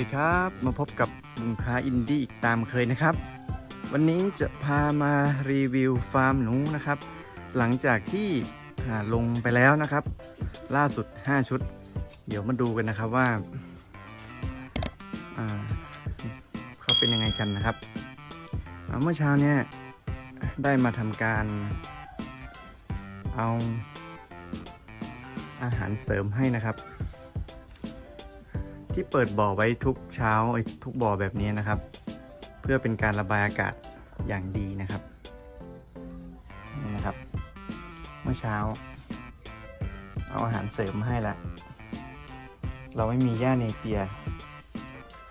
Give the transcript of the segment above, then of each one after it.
ดีครับมาพบกับบุงค้าอินดี้อีกตามเคยนะครับ วันนี้จะพามารีวิวฟาร์มหนูนะครับ หลังจากที่ลงไปแล้วนะครับ ล่าสุด 5 ชุด เดี๋ยวมาดูกันนะครับว่าาเขาเป็นยังไงกันนะครับเมื่อเช้าเนี่ยได้มาทำการเอาอาหารเสริมให้นะครับ ที่เปิดบ่อไว้ทุกเช้าทุกบ่อแบบนี้นะครับ เพื่อเป็นการระบายอากาศอย่างดีนะครับนี่นะครับ เมื่อเช้า เอาอาหารเสริมให้ละเราไม่มีหญ้าเนเปีย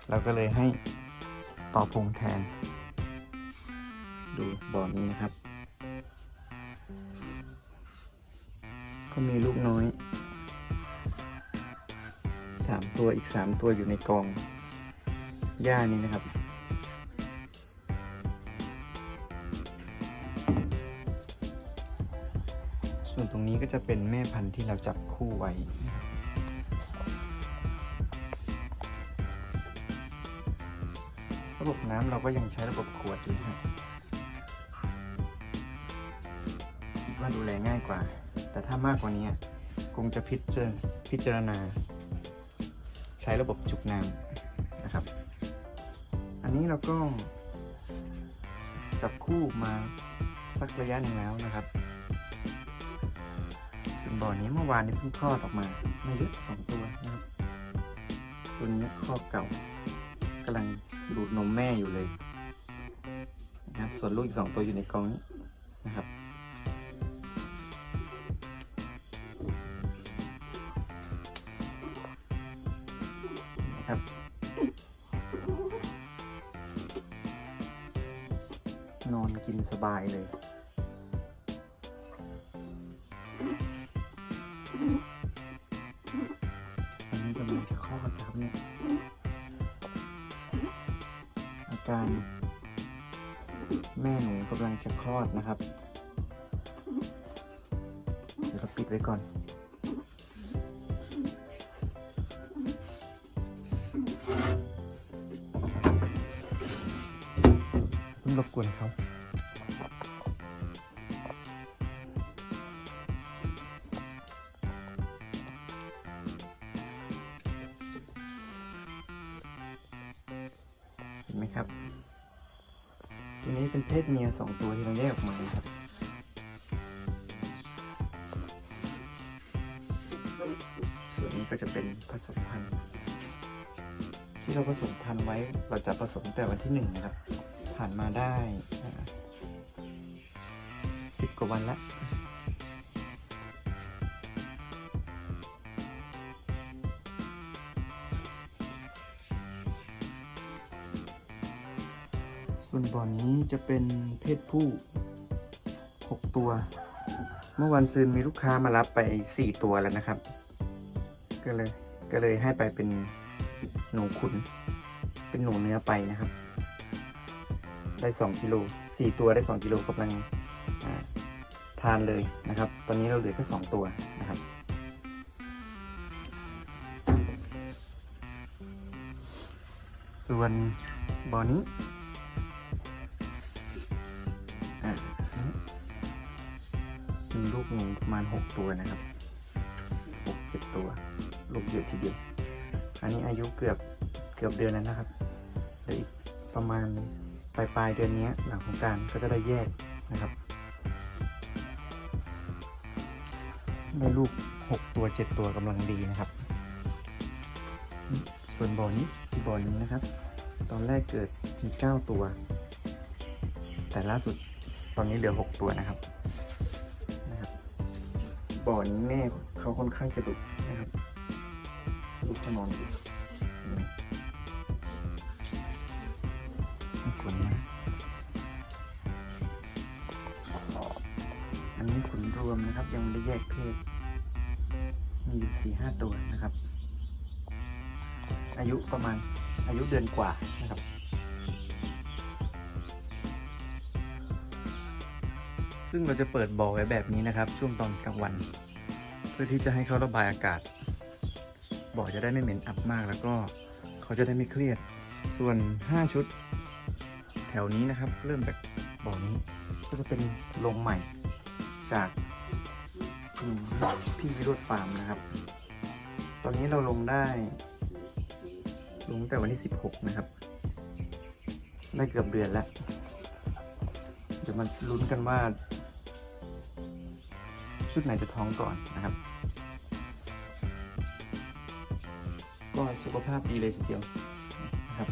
เราก็เลยให้ต่อพงแทน ดูบ่อนี้นะครับ ก็มีลูกน้อย สามตัวอีกสามตัวอยู่ในกองหญ้านี้นะครับ ส่วนตรงนี้ก็จะเป็นแม่พันธุ์ที่เราจับคู่ไว้ระบบน้ำเราก็ยังใช้ระบบขวดอยู่นะคิดว่าดูแลง่ายกว่า แต่ถ้ามากกว่านี้คงจะพิจพิจารณา ใช้ระบบจุกน้ำนะครับ อันนี้เราก็จับคู่มาสักระยะหนึ่งแล้วนะครับซึ่งบ่อนี้เมื่อวานนี้เพิ่งคลอดออกมาไม่เยอะสองตัวนะครับตัวนี้ครอบเก่ากำลังดูดนมแม่อยู่เลยนะครับส่วนลูกอีกสองตัวอยู่ในกองนี้นะครับ ครับ นอนกินสบายเลยอันนี้กำลังจะคลอดนะครับเนี่ย อาการ แม่หนูกำลังจะคลอดนะครับ เดี๋ยวเราปิดไว้ก่อน รบกวนเขาเห็นไหมครับ ตัวนี้เป็นเพศเมียสองตัวที่เราแยกออกมาครับส่วนนี้ก็จะเป็นผสมพันธุ์ที่เราผสมพันธุ์ไว้ เราจะผสมแต่วันที่หนึ่งนะครับ ผ่านมาได้สิบกว่าวันละส่วนบ่อนนี้จะเป็นเพศผู้ 6 ตัว เมื่อวันซืนมีลูกค้ามารับไป 4 ตัวแล้วนะครับ ก็เลยก็เลยให้ไปเป็นหนูขุน เป็นหนูเนื้อไปนะครับ ได้ 2กิโล4ตัวได้ 2กิโลกำลังทานเลยนะครับ ตอนนี้เราเหลือแค่2ตัวนะครับ ส่วนบ่อนี้มีลูกหนูประมาณ 6 ตัวนะครับ6 7ตัว ลูกเยอะทีเดียว อันนี้อายุเกือบเกือบเดือนแล้วนะครับเดี๋ยวอีกประมาณ ปลายปลายๆเดือนนี้หลังของการก็จะได้แยกนะครับได้ลูก 6 ตัว 7 ตัวกำลังดีนะครับ ส่วนบ่อนี้ที่บ่อนี้นะครับ ตอนแรกเกิดมี 9 ตัว แต่ล่าสุดตอนนี้เหลือ 6 ตัวนะครับนะครับบ่อนี้แม่เขาค่อนข้างจะดุนะครับลูกเขานอนอยู่ ยังไม่ได้แยกเพศ มีอยู่สี่ห้าตัวนะครับ อายุประมาณอายุเดือนกว่านะครับซึ่งเราจะเปิดบ่อไว้แบบนี้นะครับ ช่วงตอนกลางวัน เพื่อที่จะให้เขาระบายอากาศ บ่อจะได้ไม่เหม็นอับมากแล้วก็เขาจะได้ไม่เครียด ส่วน 5 ชุด แถวนี้นะครับ เริ่มจากบ่อนี้ก็จะเป็นโรงใหม่จาก พี่วิโรธฟาร์มนะครับ ตอนนี้เราลงได้ ลงตั้งแต่วันที่16นะครับ ได้เกือบเดือนแล้ว เดี๋ยวมาลุ้นกันว่า ชุดไหนจะท้องก่อนนะครับ ก็สุขภาพดีเลยทีเดียวนะครับ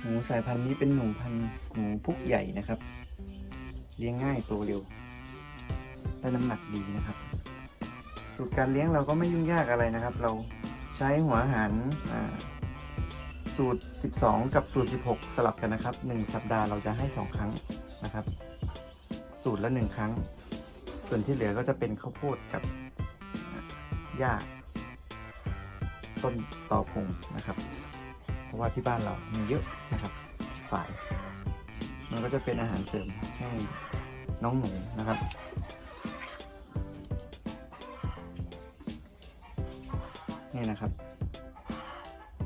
หมูสายพันธุ์นี้เป็นหนูพันธุ์หมูพุกใหญ่นะครับ เลี้ยงง่ายโตเร็ว ได้น้ำหนักดีนะครับ สูตรการเลี้ยงเราก็ไม่ยุ่งยากอะไรนะครับ เราใช้หัวอาหารสูตร 12 กับสูตร 16 สลับกันนะครับ 1 สัปดาห์เราจะให้ 2 ครั้งนะครับ สูตรละ 1 ครั้ง ส่วนที่เหลือก็จะเป็นข้าวโพดกับหญ้าต้นตอพงนะครับ เพราะว่าที่บ้านเรามีเยอะนะครับ ฝ่าย มันก็จะเป็นอาหารเสริมให้น้องหมูนะครับนี่นะครับ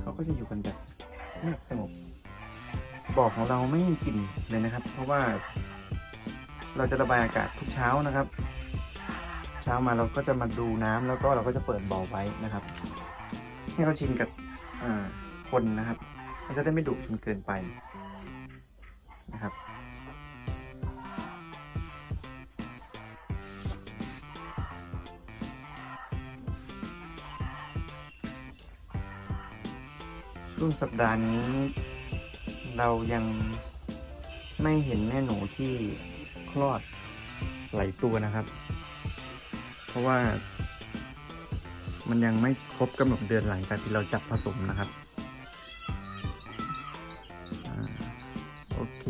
เขาก็จะอยู่กันแบบเงียบสงบบ่อของเราไม่มีกลิ่นเลยนะครับ เพราะว่า เราจะระบายอากาศทุกเช้านะครับ เช้ามาเราก็จะมาดูน้ำแล้วก็เราก็จะเปิดบ่อไว้นะครับ ให้เขาชินกับคนนะครับมันจะได้ไม่ดุจนเกินไป นะครับ ช่วงสัปดาห์นี้ เรายังไม่เห็นแม่หนูที่คลอดหลายตัวนะครับ เพราะว่ามันยังไม่ครบกำหนดเดือนหลังจากที่เราจับผสมนะครับ เค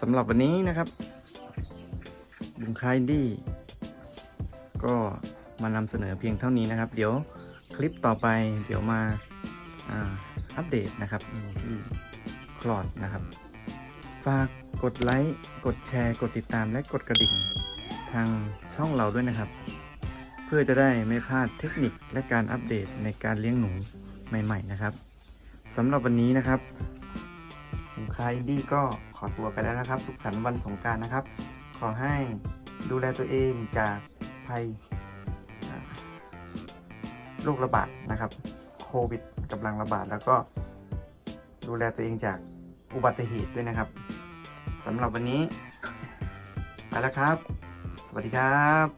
สำหรับวันนี้นะครับบุงคายดี้ก็มานำเสนอเพียงเท่านี้นะครับ เดี๋ยวคลิปต่อไปเดี๋ยวมาอัปเดตนะครับที่คลอดนะครับ ฝากกดไลค์ กดแชร์ กดติดตามและกดกระดิ่ง ทางช่องเราด้วยนะครับ เพื่อจะได้ไม่พลาดเทคนิคและการอัปเดตในการเลี้ยงหนูใหม่ ๆ นะครับสำหรับวันนี้นะครับ ผมคายอินดี้ก็ขอตัวไปแล้วนะครับ สุขสันต์วันสงการนะครับ ขอให้ดูแลตัวเองจากภัยโรคระบาดนะครับ โควิดกำลังระบาด แล้วก็ดูแลตัวเองจากอุบัติเหตุด้วยนะครับสำหรับวันนี้ไปแล้วครับ สวัสดีครับ